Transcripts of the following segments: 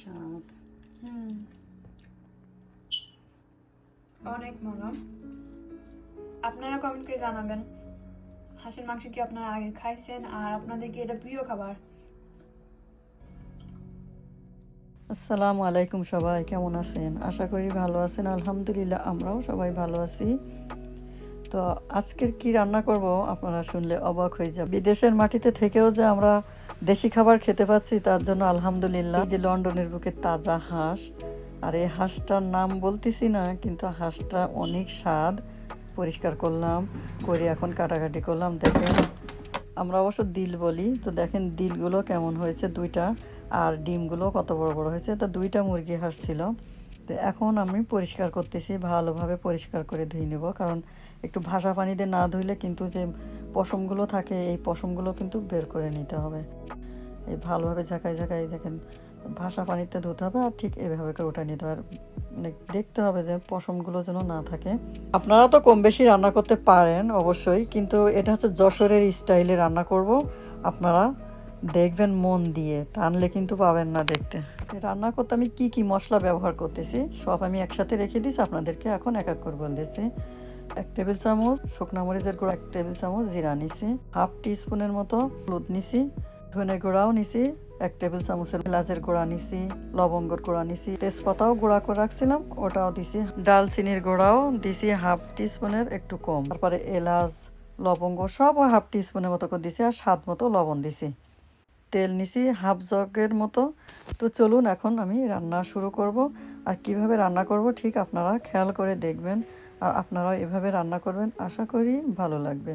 স্বাদ অনেক মজা আপনারা কমেন্ট করে জানাবেন। হাঁসের মাংস কি আপনারা আগে খাইছেন? আর আপনাদের কি এটা প্রিয় খাবার? আসসালামু আলাইকুম সবাই কেমন আছেন? আশা করি ভালো আছেন। আলহামদুলিল্লাহ আমরাও সবাই ভালো আছি। তো আজকের কি রান্না করব আপনারা শুনলে অবাক হয়ে যাবে। বিদেশের মাটিতে থেকেও যে আমরা দেশি খাবার খেতে পাচ্ছি, তার জন্য আলহামদুলিল্লাহ। যে লন্ডনের বুকে তাজা হাঁস, আর এই হাঁসটার নাম বলতেছি না, কিন্তু হাঁসটা অনেক স্বাদ। পরিষ্কার করলাম, করে এখন কাটাকাটি করলাম। দেখেন, আমরা অবশ্য দিল বলি, তো দেখেন দিলগুলো কেমন হয়েছে দুইটা, আর ডিমগুলো কত বড় বড় হয়েছে। তা দুইটা মুরগি হাঁস ছিল। তো এখন আমি পরিষ্কার করতেছি, ভালোভাবে পরিষ্কার করে ধুই নেব, কারণ একটু ভাসা পানিতে না ধুইলে কিন্তু যে পশমগুলো থাকে, এই পশমগুলো কিন্তু বের করে নিতে হবে। এই ভালোভাবে ঝাঁকাই ঝাঁকাই দেখেন ভাসা পানিতে ধুতে হবে আর ঠিক এভাবে করে ওটা নিতে হবে। মানে দেখতে হবে যে পশমগুলো যেন না থাকে। আপনারা তো কম বেশি রান্না করতে পারেন অবশ্যই, কিন্তু এটা হচ্ছে যশোরের স্টাইলে রান্না করব। আপনারা দেখবেন মন দিয়ে, টানলে কিন্তু পাবেন না দেখতে। রান্না করতে আমি কি কি মশলা ব্যবহার করতেছি, সব আমি একসাথে রেখে দিয়েছি আপনাদেরকে এখন এক এক করে বলতেছি এক টেবিল চামচ শুকনা মরিচের গুঁড়ো, এক টেবিল চামচ জিরা নিছি, হাফ টি স্পুনের মতো হলুদ নিছি ধনে গুঁড়াও নিছি, এক টেবিল চামচের এলাচের গুঁড়া নিছি, লবঙ্গর গুঁড়া নিছি, তেজপাতাও গুঁড়া করে রাখছিলাম, ওটাও দিছি। ডালচিনির গুঁড়াও দিছি হাফ টি স্পুনের একটু কম। তারপরে এলাচ, লবঙ্গ সব হাফ টি স্পুনের মতো করে দিছি আর স্বাদ মতো লবণ দিছি। তেল নিছি হাফ জগের মতো। তো চলুন এখন আমি রান্না শুরু করব। আর কীভাবে রান্না করব ঠিক আপনারা খেয়াল করে দেখবেন। আর আপনারাও এভাবে রান্না করবেন আশা করি ভালো লাগবে।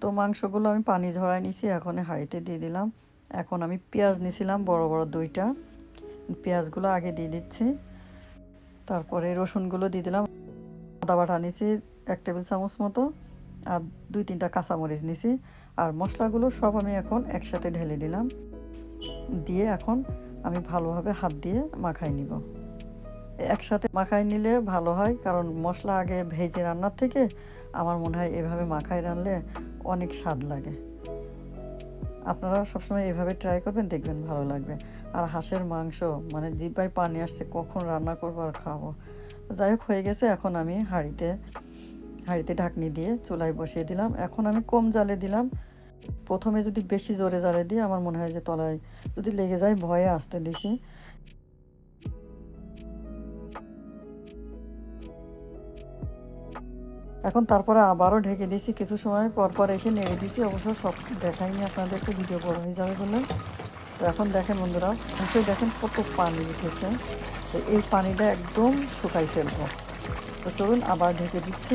তো মাংসগুলো আমি পানি ঝরাই নিছি, এখন হাঁড়িতে দিয়ে দিলাম। এখন আমি পেঁয়াজ নিছিলাম বড় বড় দুইটা। পেঁয়াজগুলো আগে দিয়ে দিচ্ছি। তারপরে রসুনগুলো দিয়ে দিলাম। আদা বাটা নিছি এক টেবিল চামচ মতো। আর দুই তিনটা কাঁচামরিচ নিছি আর মশলাগুলো সব আমি এখন একসাথে ঢেলে দিলাম। দিয়ে এখন আমি ভালোভাবে হাত দিয়ে মাখাই নিব। একসাথে মাখাই নিলে ভালো হয়, কারণ মশলা আগে ভেজে রান্নার থেকে আমার মনে হয় এভাবে মাখাই রানলে অনেক স্বাদ লাগে। আপনারা সবসময় এভাবে ট্রাই করবেন, দেখবেন ভালো লাগবে। আর হাঁসের মাংস মানে জিব্বায় পানি আসছে, কখন রান্না করব আর খাব। যাই হোক, হয়ে গেছে, এখন আমি হাঁড়িতে হাঁড়িতে ঢাকনি দিয়ে চুলায় বসিয়ে দিলাম। এখন আমি কম জালে দিলাম। প্রথমে যদি বেশি জোরে জ্বালে দিই, আমার মনে হয় যে তলায় যদি লেগে যায়, ভয়ে আসতে দিছি। এখন তারপরে আবারও ঢেকে দিয়েছি। কিছু সময় পর পর এসে নেড়ে দিয়েছি। অবশ্য সব দেখাইনি আপনাদেরকে, ভিডিও বড় হয়ে যাবে বলে। তো এখন দেখেন বন্ধুরা, নিশ্চয়ই দেখেন কত পানি উঠেছে। তো এই পানিটা একদম শুকাই ফেলব। তো চলুন আবার ঢেকে দিচ্ছি।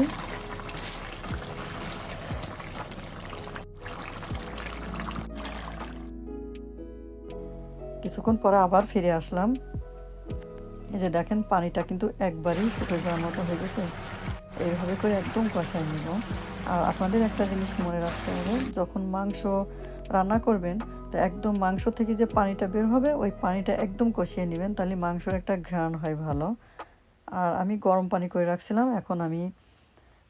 কিছুক্ষণ পরে আবার ফিরে আসলাম। এই যে দেখেন, পানিটা কিন্তু একবারই শুকিয়ে যাওয়ার মতো হয়ে গেছে। এইভাবে করে একদম কষাই নিব। আর আপনাদের একটা জিনিস মনে রাখতে হবে, যখন মাংস রান্না করবেন, তো একদম মাংস থেকে যে পানিটা বের হবে, ওই পানিটা একদম কষিয়ে নেবেন, তাহলে মাংসর একটা ঘ্রাণ হয় ভালো। আর আমি গরম পানি করে রাখছিলাম, এখন আমি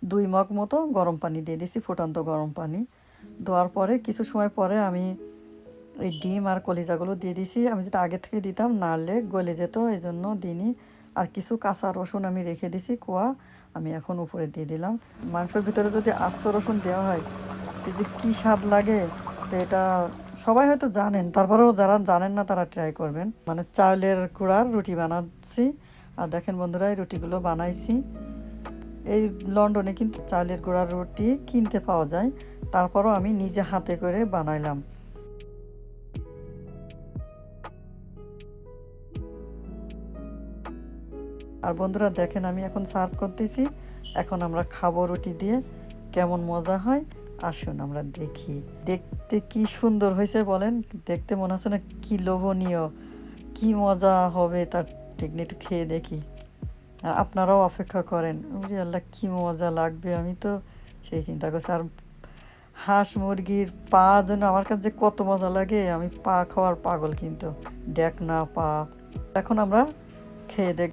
দুই মগ মতো গরম পানি দিয়ে দিছি, ফুটান্ত গরম পানি। দেওয়ার পরে, কিছু সময় পরে আমি এই ডিম আর কলিজাগুলো দিয়ে দিছি। আমি যদি আগে থেকে দিতাম, নাড়লে গলে যেত এই জন্য দিইনি। আর কিছু কাঁচা রসুন আমি রেখে দিছি, কোয়া আমি এখন উপরে দিয়ে দিলাম। মাংসের ভিতরে যদি আস্ত রসুন দেওয়া হয় যে কী স্বাদ লাগে, তো এটা সবাই হয়তো জানেন, তারপরেও যারা জানেন না তারা ট্রাই করবেন। মানে চাউলের গুঁড়ার রুটি বানাচ্ছি, আর দেখেন বন্ধুরা, এই রুটিগুলো বানাইছি। এই লন্ডনে কিন্তু চাউলের গুঁড়ার রুটি কিনতে পাওয়া যায়, তারপরও আমি নিজে হাতে করে বানাইলাম। আর বন্ধুরা দেখেন আমি এখন সার্ভ করতেছি। এখন আমরা খাব রুটি দিয়ে। কেমন মজা হয়? আসুন আমরা দেখি। দেখতে কি সুন্দর হয়েছে বলেন? দেখতে মনে হচ্ছে না কি লোভনীয়। কি মজা হবে তার টেকনি একটু খেয়ে দেখি। আর আপনারাও অপেক্ষা করেন। আল্লাহ, কি মজা লাগবে। আমি তো সেই চিন্তা করছি, আর হাঁস মুরগির পা যেন আমার কাছে কত মজা লাগে। আমি পা খাওয়ার পাগল কিন্তু। দেখ না পা। এখন আমরা খেয়ে দেখ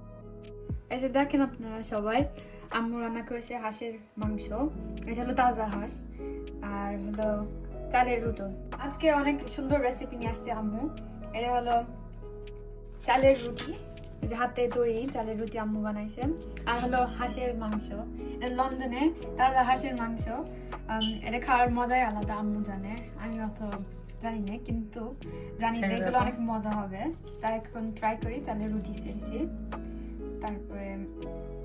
এই যে দেখেন আপনারা সবাই। আম্মু রান্না করেছে হাঁসের মাংস। এটা হলো তাজা হাঁস আর হলো চালের রুটো। আজকে অনেক সুন্দর রেসিপি নিয়ে আসছে আম্মু। এটা হলো চালের রুটি। যে হাতে তৈরি চালের রুটি আম্মু বানাইছে। আর হলো হাঁসের মাংস। এটা লন্ডনে তাজা হাঁসের মাংস। এটা খাওয়ার মজাই আলাদা আম্মু জানে। আমি অত জানি না কিন্তু জানি যে এগুলো অনেক মজা হবে। তাই এখন ট্রাই করি চালের রুটি সেরেছি তারপরে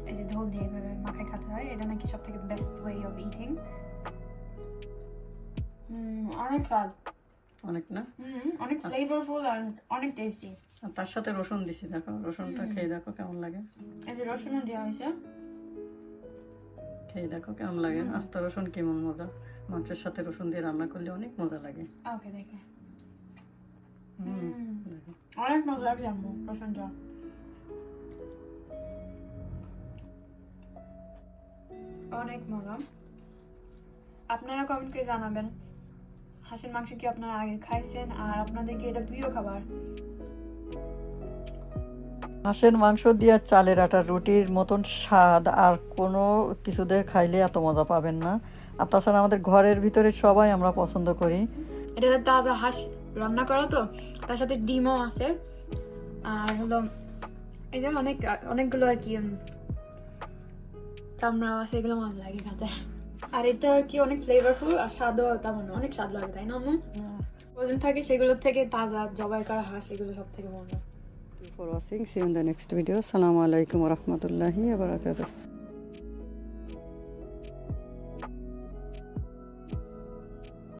এই যে ঝোল দিয়ে এভাবে মাখায় খেতে হয় এটা নাকি সব থেকে বেস্ট ওয়ে অফ ইটিং অনেক স্বাদ। অনেক না? অনেক ফ্লেভারফুল আর অনেক টেস্টি আর তার সাথে রসুন দিছি দেখো রসুনটা খেয়ে দেখো কেমন লাগে। এই যে রসুনও দেওয়া হয়েছে। খেয়ে দেখো কেমন লাগে। আস্তা রসুন কেমন মজা। মাংসের সাথে রসুন দিয়ে রান্না করলে অনেক মজা লাগে। ওকে। দেখো। অনেক মজা লাগছে আম্মু রসুনটা। অনেক মজা। আপনারা কমেন্ট করে জানাবেন হাঁসের মাংস কি আপনারা আগে খাইছেন আর আপনাদের কি এটা প্রিয় খাবার? হাঁসের মাংস দিয়ে চালের আটার রুটির মতন স্বাদ আর কোনো কিছুতে খাইলে এত মজা পাবেন না। আর তাছাড়া আমাদের ঘরের ভিতরে সবাই আমরা পছন্দ করি। এটা তাজা হাঁস রান্না করা তো তার সাথে ডিমও আছে। আর হলো এই যে অনেক অনেকগুলো আর কি উম, চামড়াও আছে এগুলো মজা লাগে খেতে আর এটা আর কি অনেক ফ্লেভারফুল আর স্বাদও তেমন অনেক স্বাদ লাগে তাই না আম্মু? ওজন থাকে সেগুলোর থেকে তাজা জবাই করা হাঁস এগুলো সব থেকে মজা for watching see in the next video আসসালামু আলাইকুম রহমতুল্লাহি আবরাকাতুহ